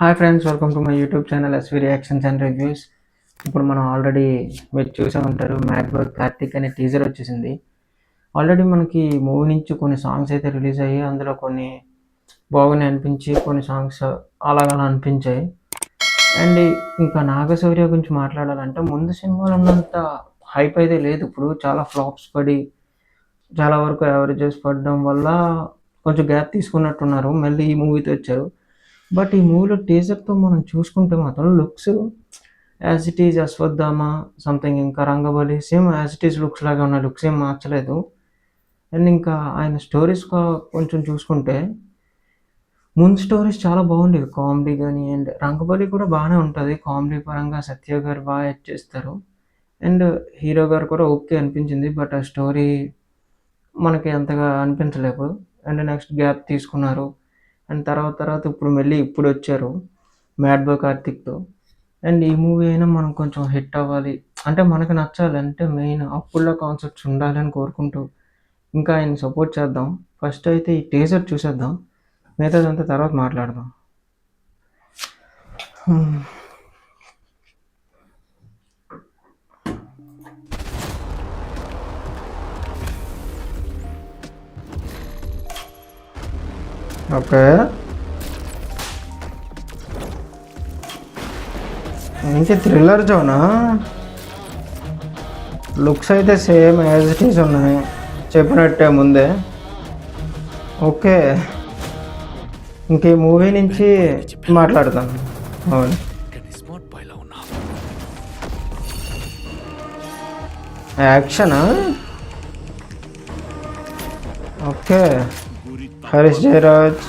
Hi friends welcome to my YouTube channel S V reactions and reviews ఇప్పుడు మనం already మీరు చూసే ఉంటారు మ్యాట్ వర్క్ కార్తిక్ అనే టీజర్ వచ్చేసింది. ఆల్రెడీ మనకి మూవీ నుంచి కొన్ని సాంగ్స్ అయితే రిలీజ్ అయ్యి అందులో కొన్ని బాగున్నాయి అనిపించి కొన్ని సాంగ్స్ అలాగలా అనిపించాయి. అండ్ ఇంకా నాగశౌర్య గురించి మాట్లాడాలంటే ముందు సినిమాలు ఉన్నంత హైప్ అయితే లేదు. ఇప్పుడు చాలా ఫ్లాప్స్ పడి చాలా వరకు యావరేజెస్ పడడం వల్ల కొంచెం గ్యాప్ తీసుకున్నట్టున్నారు. మళ్ళీ ఈ మూవీతో వచ్చారు. బట్ ఈ మూవీలో టీజర్తో మనం చూసుకుంటే మాత్రం looks as it is Ashwatthama something ఇంకా Rangabali same as it is looks లాగా ఉన్న లుక్స్ ఏం మార్చలేదు. అండ్ ఇంకా ఆయన స్టోరీస్ కొంచెం చూసుకుంటే ముందు స్టోరీస్ చాలా బాగుండేవి. కామెడీ కానీ అండ్ రంగబలి కూడా బాగానే ఉంటుంది. కామెడీ పరంగా సత్య గారు బాగా యాక్ట్ చేస్తారు. అండ్ హీరో గారు కూడా ఓకే అనిపించింది. బట్ ఆ స్టోరీ మనకి అంతగా అనిపించలేదు. అండ్ నెక్స్ట్ గ్యాప్ తీసుకున్నారు. అండ్ తర్వాత తర్వాత ఇప్పుడు మళ్ళీ ఇప్పుడు వచ్చారు మ్యాడ్ బాయ్ కార్తిక్తో. అండ్ ఈ మూవీ అయినా మనం కొంచెం హిట్ అవ్వాలి. అంటే మనకు నచ్చాలి. అంటే మెయిన్ అప్పుల్లో కాన్సెప్ట్స్ ఉండాలని కోరుకుంటూ ఇంకా ఆయన సపోర్ట్ చేద్దాం. ఫస్ట్ అయితే ఈ టీజర్ చూసేద్దాం. మిగతాదంతా తర్వాత మాట్లాడదాం. ఓకే. ఏంటి థ్రిల్లర్ జోనా లుక్స్ అయితే సేమ్ యాజ్ ఇట్ ఈస్ ఉన్నాయి. చెప్పినట్టే ముందే. ఓకే. ఇంక ఈ మూవీ నుంచి మాట్లాడతాను అవును. యాక్షనా ఓకే. హరీష్ జయరాజ్.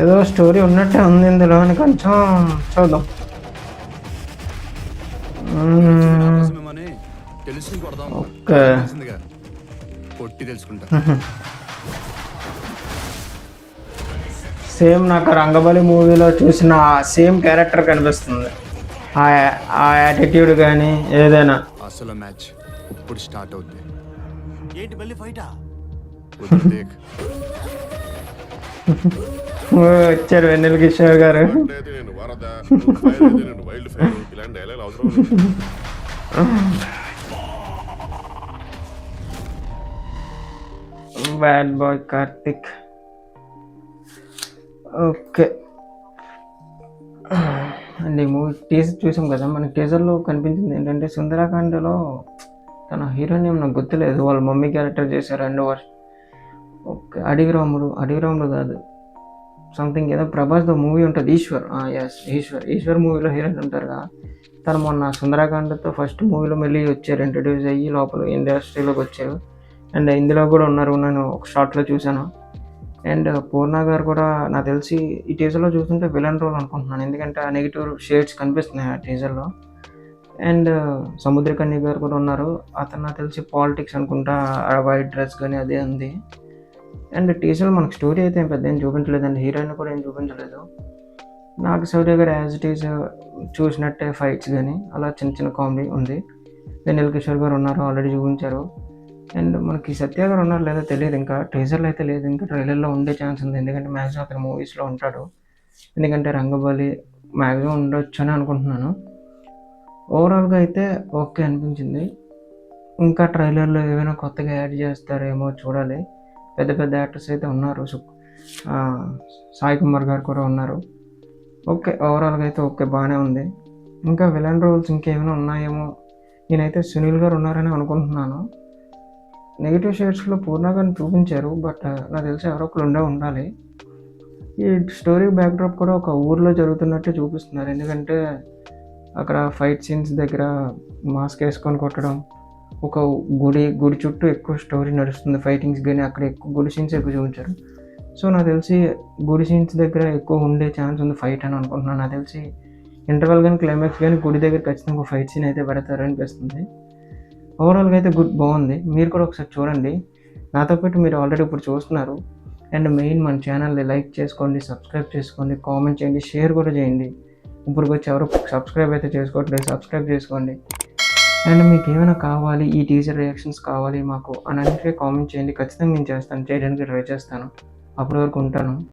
ఏదో స్టోరీ ఉన్నట్టే ఉంది ఇందులో అని కొంచెం చూద్దాం. ఓకే. సేమ్ నాకు రంగబలి మూవీలో చూసిన సేమ్ క్యారెక్టర్ కనిపిస్తుంది. ఆ యాటిట్యూడ్ కానీ ఏదైనా. అసలు మ్యాచ్ ఇప్పుడు స్టార్ట్ అవుద్ది. ఏంటి మళ్ళీ ఫైటా? వచ్చారు Vennela Kishore garu. Bad boy Karthik okay and ఈ మూవీ టీజర్ చూసాం కదా మనకి టీజర్లో కనిపించింది ఏంటంటే సుందరాకాండలో తన హీరోయిన్ ఏం నాకు గుర్తులేదు. వాళ్ళ మమ్మీ క్యారెక్టర్ చేశారు రెండో వర్షం ఓకే అడవి రాముడు. అడవి రాముడు కాదు. సంథింగ్ ఏదో ప్రభాస్తో మూవీ ఉంటుంది. ఈశ్వర్. ఎస్ ఈశ్వర్. ఈశ్వర్ మూవీలో హీరోయిన్ ఉంటారు కదా. తను మొన్న సుందరాకాండతో ఫస్ట్ మూవీలో మళ్ళీ వచ్చారు. ఇంట్రడ్యూస్ అయ్యి లోపల ఇండస్ట్రీలోకి వచ్చారు. అండ్ ఇందులో కూడా ఉన్నారు. నేను ఒక షార్ట్లో చూశాను. అండ్ పూర్ణ గారు కూడా నాకు తెలిసి ఈ టీజర్లో చూస్తుంటే విలన్ రోల్ అనుకుంటున్నాను. ఎందుకంటే ఆ నెగిటివ్ షేడ్స్ కనిపిస్తున్నాయి ఆ టీజర్లో అండ్ సముద్రకన్య గారు కూడా ఉన్నారు. అతను నాకు తెలిసి పాలిటిక్స్ అనుకుంటా ఆ వైట్ డ్రెస్ కానీ అదే ఉంది. అండ్ టీజర్లో మనకు స్టోరీ అయితే ఏం పెద్ద ఏం చూపించలేదండి హీరోయిన్ కూడా ఏం చూపించలేదు. నాకు Sourya garu as it is చూసినట్టే ఫైట్స్ కానీ అలా చిన్న చిన్న కామెడీ ఉంది. వెన్నెల కిషోర్ గారు ఉన్నారు ఆల్రెడీ చూపించారు. అండ్ మనకి సత్య గారు ఉన్నారు లేదో తెలియదు ఇంకా. టీజర్లో అయితే లేదు ఇంకా ట్రైలర్లో ఉండే ఛాన్స్ ఉంది. ఎందుకంటే మ్యాక్సిమం అతను మూవీస్లో ఉంటాడు. ఎందుకంటే రంగబలి మ్యాక్సిమం ఉండొచ్చు అని అనుకుంటున్నాను. ఓవరాల్గా అయితే ఓకే అనిపించింది. ఇంకా ట్రైలర్లో ఏమైనా కొత్తగా యాడ్ చేస్తారేమో చూడాలి. పెద్ద పెద్ద యాక్టర్స్ అయితే ఉన్నారు. సు సాయి కుమార్ గారు కూడా ఉన్నారు. ఓకే ఓవరాల్గా అయితే ఓకే బాగానే ఉంది. ఇంకా విలన్ రోల్స్ ఇంకేమైనా ఉన్నాయేమో? నేనైతే సునీల్ గారు ఉన్నారని అనుకుంటున్నాను. నెగిటివ్ షేడ్స్లో పూర్ణగాని చూపించారు బట్ నాకు తెలిసి ఎవరో ఒకరు ఉండే ఉండాలి. ఈ స్టోరీ బ్యాక్డ్రాప్ కూడా ఒక ఊర్లో జరుగుతున్నట్టే చూపిస్తున్నారు. ఎందుకంటే అక్కడ ఫైట్ సీన్స్ దగ్గర మాస్క్ వేసుకొని కొట్టడం ఒక గుడి గుడి చుట్టూ ఎక్కువ స్టోరీ నడుస్తుంది ఫైటింగ్స్ కానీ అక్కడ ఎక్కువ గుడి సీన్స్ ఎక్కువ చూపించారు. సో నాకు తెలిసి గుడి సీన్స్ దగ్గర ఎక్కువ ఉండే ఛాన్స్ ఉంది ఫైట్ అని అనుకుంటున్నాను. నాకు తెలిసి ఇంటర్వెల్ కానీ క్లైమాక్స్ కానీ గుడి దగ్గర ఖచ్చితంగా ఒక ఫైట్ సీన్ అయితే పెడతారు అనిపిస్తుంది. ఓవరాల్గా అయితే గుడ్ బాగుంది. మీరు కూడా ఒకసారి చూడండి. నాతో పాటు మీరు ఆల్రెడీ ఇప్పుడు చూస్తున్నారు. అండ్ మెయిన్ మన ఛానల్ని లైక్ చేసుకోండి సబ్స్క్రైబ్ చేసుకోండి కామెంట్ చేయండి షేర్ కూడా చేయండి. ఇప్పుడు వచ్చి ఎవరు సబ్స్క్రైబ్ అయితే చేసుకోవట్లేదు సబ్స్క్రైబ్ చేసుకోండి. అండ్ మీకు ఏమైనా కావాలి ఈ టీజర్ రియాక్షన్స్ కావాలి మాకు అని అన్నిటికీ కామెంట్ చేయండి. ఖచ్చితంగా నేను చేస్తాను. చేయడానికి ట్రై చేస్తాను. అప్పటి వరకు ఉంటాను.